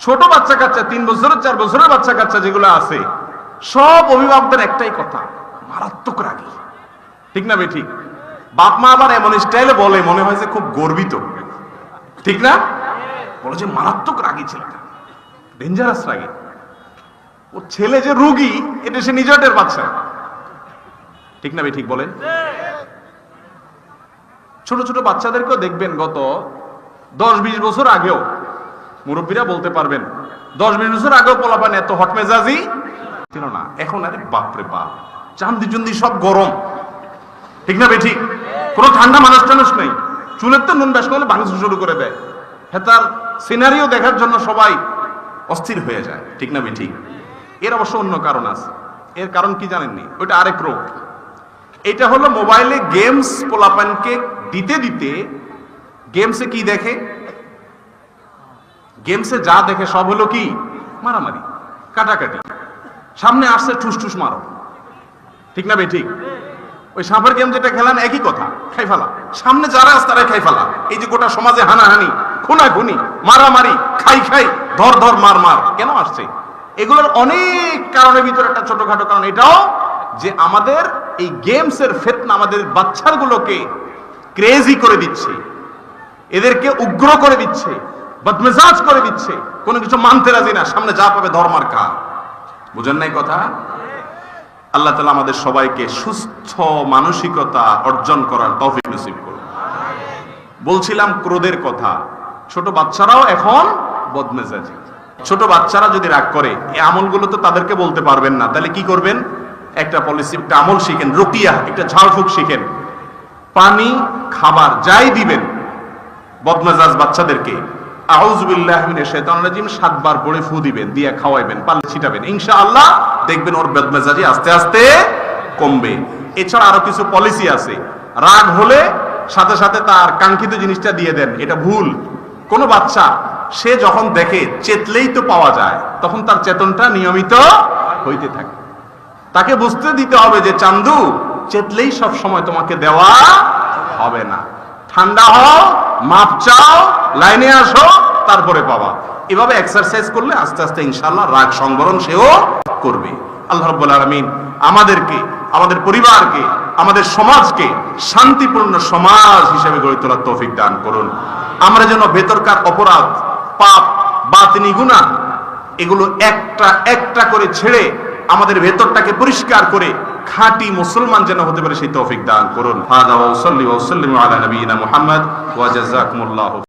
ছোট বাচ্চা কাচ্চা, তিন বছরের, চার বছরের বাচ্চা কাচ্চা যেগুলো আছে, সব অভিভাবকদের একটাই কথা, মারাত্মক রাগী। ঠিক না ঠিক বাপ মা আবার এমন স্টাইলে বলে, মনে হয় যে খুব গর্বিত। ঠিক না? বলে যে মারাত্মক রাগী ছেলেটা। ডেঞ্জারাস রাগী। ও ছেলে যে রুগী, এটা সে নিজের বাচ্চা ঠিক না ঠিক বলেন ছোট ছোট বাচ্চাদেরকেও দেখবেন গত দশ বিশ বছর আগেও মুরব্বীরা বলতে পারবেন, দশ বিশ বছর আগেও পোলাপান এত হট মেজাজি ছিল না। এখন আরে বাপরে বাপ, চান্দি চুন্দি সব গরম। ঠিক না বেঠিক কোনো ঠান্ডা মানুষ টানুষ নেই। চুলের তো নুন ব্যাস করলে ভাঙতে শুরু করে দেয়। হ্যাঁ তার সিনারিও দেখার জন্য সবাই অস্থির হয়ে যায়। ঠিক না বেঠিক এর অবশ্য অন্য কারণ আছে। এর কারণ কি জানেননি? ওইটা আরেক রোগ এটা হলো মোবাইলে গেমস পোলাপানকে দিতে দিতে গেমসে কি দেখে? গেমসে যা দেখে সব হলো কি? মারামারি, কাটাকাটি। সামনে আসছে ঠুস ঠুস মারো। ঠিক না বে ঠিক? ওই সাপের গেম যেটা খেলেন একই কথা, খাই ফেলা। সামনে যারা আছে তারাই খাই ফেলা। এই যে গোটা সমাজে হানাহানি খুনা খুনি মারামারি, খাই খাই, ধর ধর মার মার, কেন আসছে? এগুলোর অনেক কারণের ভিতরে একটা ছোটখাটো কারণ এটাও যে আমাদের এই গেমসের ফেতনা আমাদের বাচ্চাগুলোকে ক্রেজি করে দিচ্ছে। এদেরকে উগ্র করে দিচ্ছে। বদমেজাজ করে দিচ্ছে। কোনো কিছু মানতে রাজি না। সামনে যা পাবে ধর্মার কা বুঝেন নাই কথা? আল্লাহ তালা আমাদের সবাইকে সুস্থ মানসিকতা অর্জন করার তৌফিক নসিব করুন। বলছিলাম ক্রোধের কথা। ছোট বাচ্চারাও এখন বদমেজাজি। ছোট বাচ্চারা যদি রাগ করে, এই আমলগুলো তো তাদেরকে বলতে পারবেন না। তাহলে কি করবেন? একটা পলিসি একটা আমল শিখেন। রুকিয়া, একটা ঝাড়ফুঁক শিখেন। পানি, খাবার, যাই দিবেন, বদমেজাজ বাচ্চাদেরকে আউজবিল্লাহ মিনাশ শাইতানির রাজিম, সাতবার পড়ে ফু দিবেন, দিয়ে খাওয়াইবেন পালে ছিটাবেন। ইনশাআল্লাহ দেখবেন ওর বদমেজাজি আস্তে আস্তে কমবে। এছাড়া আরও কিছু পলিসি আছে। রাগ হলে সাথে সাথে তার কাঙ্ক্ষিত জিনিসটা দিয়ে দেন, এটা ভুল। কোন বাচ্চা, সে যখন দেখে চেতলেই তো পাওয়া যায়, তখন তার চেতনটা নিয়মিত হইতে থাকে। তাকে বুঝতে দিতে হবে যে, চান্দু, চেতলেই সব সময় তোমাকে দেওয়া হবে না। ঠান্ডা হও মাপ চাও, লাইনে আসো, তারপরে পাবা। এভাবে এক্সারসাইজ করলে আস্তে আস্তে ইনশাল্লাহ রাগ সংবরণ সেও করবে। আল্লাহ রাব্বুল আলামিন আমাদেরকে, আমাদের পরিবারকে, আমাদের সমাজকে শান্তিপূর্ণ সমাজ হিসেবে গড়ে তোলার তৌফিক দান করুন। আমরা যেন ভেতরকার অপরাধ, পাপ, বাতিনি, গুনাহ এগুলো একটা একটা করে ছেড়ে আমাদের ভেতরটাকে পরিষ্কার করে খাঁটি মুসলমান যেন হতে পারে সেই তৌফিক দান করুন। আলা নবিয়িনা মুহাম্মদ ওয়া জাযাকুমুল্লাহু